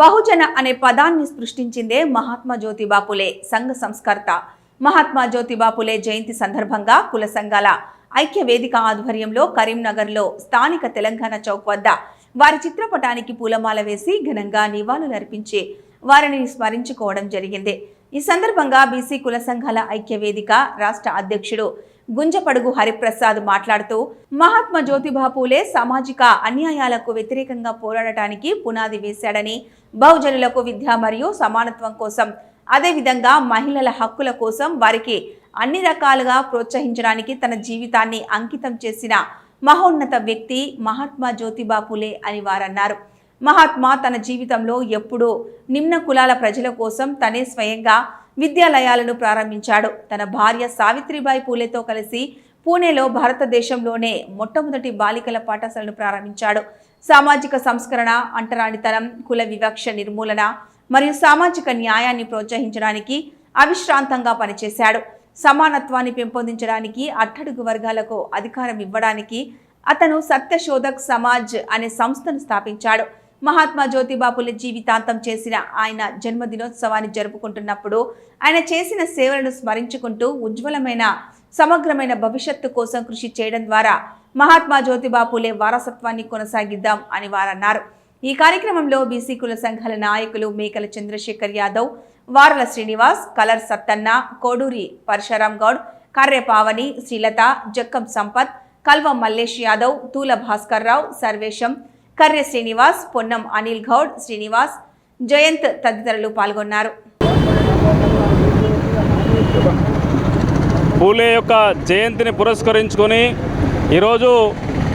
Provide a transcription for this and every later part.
బహుజన అనే పదాన్ని సృష్టించిందే మహాత్మా జ్యోతిబా పులే సంఘ సంస్కర్త. మహాత్మా జ్యోతిబా పులే జయంతి సందర్భంగా కుల సంఘాల ఐక్య వేదిక ఆధ్వర్యంలో కరీంనగర్లో స్థానిక తెలంగాణ చౌక్ వద్ద వారి చిత్రపటానికి పూలమాల వేసి ఘనంగా నివాళులర్పించి వారిని స్మరించుకోవడం జరిగింది. ఈ సందర్భంగా బీసీ కుల సంఘాల ఐక్య వేదిక రాష్ట్ర అధ్యక్షుడు గుంజపడుగు హరిప్రసాద్ మాట్లాడుతూ మహాత్మా జ్యోతిబా పూలే సామాజిక అన్యాయాలకు వ్యతిరేకంగా పోరాడటానికి పునాది వేశాడని బహుజనులకు విద్య మరియు సమానత్వం కోసం అదేవిధంగా మహిళల హక్కుల కోసం వారికి అన్ని రకాలుగా ప్రోత్సహించడానికి తన జీవితాన్ని అంకితం చేసిన మహోన్నత వ్యక్తి మహాత్మా జ్యోతిబా పూలే అని వారన్నారు. మహాత్మా తన జీవితంలో ఎప్పుడూ నిమ్న కులాల ప్రజల కోసం తనే స్వయంగా విద్యాలయాలను ప్రారంభించాడు. తన భార్య సావిత్రిబాయి పూలేతో కలిసి పూణేలో భారతదేశంలోనే మొట్టమొదటి బాలికల పాఠశాలను ప్రారంభించాడు. సామాజిక సంస్కరణ అంటరానితనం కుల వివక్ష నిర్మూలన మరియు సామాజిక న్యాయాన్ని ప్రోత్సహించడానికి అవిశ్రాంతంగా పనిచేశాడు. సమానత్వాన్ని పెంపొందించడానికి అట్టడుగు వర్గాలకు అధికారం ఇవ్వడానికి అతను సత్యశోధక్ సమాజ్ అనే సంస్థను స్థాపించాడు. మహాత్మా జ్యోతిబాపులే జీవితాంతం చేసిన ఆయన జన్మదినోత్సవాన్ని జరుపుకుంటున్నప్పుడు ఆయన చేసిన సేవలను స్మరించుకుంటూ ఉజ్వలమైన సమగ్రమైన భవిష్యత్తు కోసం కృషి చేయడం ద్వారా మహాత్మా జ్యోతిబాపులే వారసత్వాన్ని కొనసాగిద్దాం అని వారన్నారు. ఈ కార్యక్రమంలో బీసీ కుల సంఘాల నాయకులు మేకల చంద్రశేఖర్ యాదవ్ వారల శ్రీనివాస్ కలర్ సత్తన్న కోడూరి పరశురాం గౌడ్ కర్రెపావని శ్రీలత జక్కం సంపత్ కల్వ మల్లేష్ యాదవ్ తూల భాస్కర్ రావు సర్వేశం కర్రె శ్రీనివాస్ పొన్నం అనిల్ గౌడ్ శ్రీనివాస్ జయంత్ తదితరులు పాల్గొన్నారు. పూలే యొక్క జయంతిని పురస్కరించుకొని ఈరోజు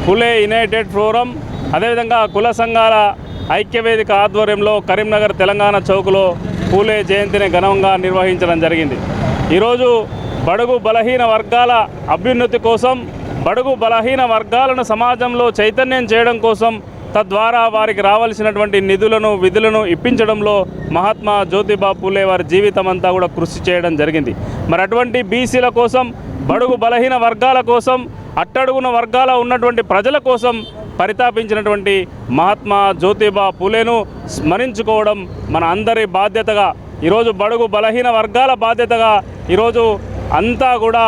పూలే యునైటెడ్ ఫోరం అదేవిధంగా కుల సంఘాల ఐక్యవేదిక ఆధ్వర్యంలో కరీంనగర్ తెలంగాణ చౌక్లో పూలే జయంతిని ఘనంగా నిర్వహించడం జరిగింది. ఈరోజు బడుగు బలహీన వర్గాల అభ్యున్నతి కోసం బడుగు బలహీన వర్గాలను సమాజంలో చైతన్యం చేయడం కోసం తద్వారా వారికి రావాల్సినటువంటి నిధులను విధులను ఇప్పించడంలో మహాత్మా జ్యోతిబా పూలే వారి జీవితం అంతా కూడా కృషి చేయడం జరిగింది. మరి అటువంటి బీసీల కోసం బడుగు బలహీన వర్గాల కోసం అట్టడుగున వర్గాల ఉన్నటువంటి ప్రజల కోసం పరితాపించినటువంటి మహాత్మా జ్యోతిబా పూలేను స్మరించుకోవడం మన అందరి బాధ్యతగా ఈరోజు బడుగు బలహీన వర్గాల బాధ్యతగా ఈరోజు అంతా కూడా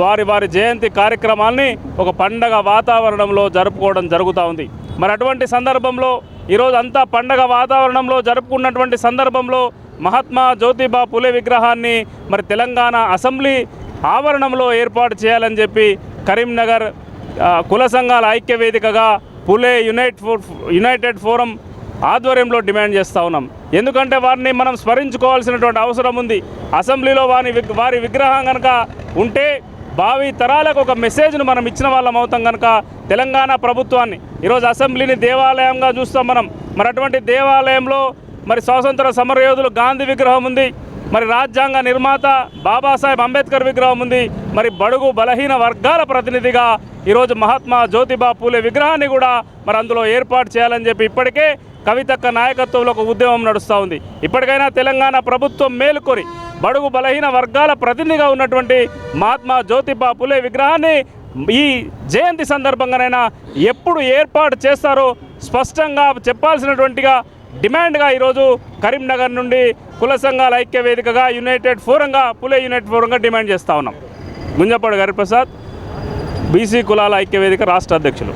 వారి వారి జయంతి కార్యక్రమాల్ని ఒక పండగ వాతావరణంలో జరుపుకోవడం జరుగుతూ ఉంది. మరి అటువంటి సందర్భంలో ఈరోజు అంతా పండగ వాతావరణంలో జరుపుకున్నటువంటి సందర్భంలో మహాత్మా జ్యోతిబా పులే విగ్రహాన్ని మరి తెలంగాణ అసెంబ్లీ ఆవరణంలో ఏర్పాటు చేయాలని చెప్పి కరీంనగర్ కుల సంఘాల ఐక్య వేదికగా Phule unite for united forum ఆధ్వర్యంలో డిమాండ్ చేస్తూ ఉన్నాం. ఎందుకంటే వారిని మనం స్మరించుకోవాల్సినటువంటి అవసరం ఉంది. అసెంబ్లీలో వారి వారి విగ్రహం కనుక ఉంటే భావి తరాలకు ఒక మెసేజ్ను మనం ఇచ్చిన వాళ్ళం అవుతాం కనుక తెలంగాణ ప్రభుత్వాన్ని. ఈరోజు అసెంబ్లీని దేవాలయంగా చూస్తాం మనం. మరి అటువంటి దేవాలయంలో మరి స్వాతంత్ర సమరయోధులు గాంధీ విగ్రహం ఉంది. మరి రాజ్యాంగ నిర్మాత బాబాసాహెబ్ అంబేద్కర్ విగ్రహం ఉంది. మరి బడుగు బలహీన వర్గాల ప్రతినిధిగా ఈరోజు మహాత్మా జ్యోతిబా పూలే విగ్రహాన్ని కూడా మరి అందులో ఏర్పాటు చేయాలని చెప్పి ఇప్పటికే కవితక్క నాయకత్వంలో ఒక ఉద్యమం నడుస్తూ ఉంది. ఇప్పటికైనా తెలంగాణ ప్రభుత్వం మేలుకొని బడుగు బలహీన వర్గాల ప్రతినిధిగా ఉన్నటువంటి మహాత్మా జ్యోతిబా పులే విగ్రహాన్ని ఈ జయంతి సందర్భంగానైనా ఎప్పుడు ఏర్పాటు చేస్తారో స్పష్టంగా చెప్పాల్సినటువంటిగా డిమాండ్గా ఈరోజు కరీంనగర్ నుండి కుల సంఘాల ఐక్య వేదికగా యునైటెడ్ ఫోరంగా పులే యునైటెడ్ ఫోరంగా డిమాండ్ చేస్తూ ఉన్నాం. గుంజపాడు హరిప్రసాద్ బీసీ కులాల ఐక్య వేదిక రాష్ట్ర అధ్యక్షులు.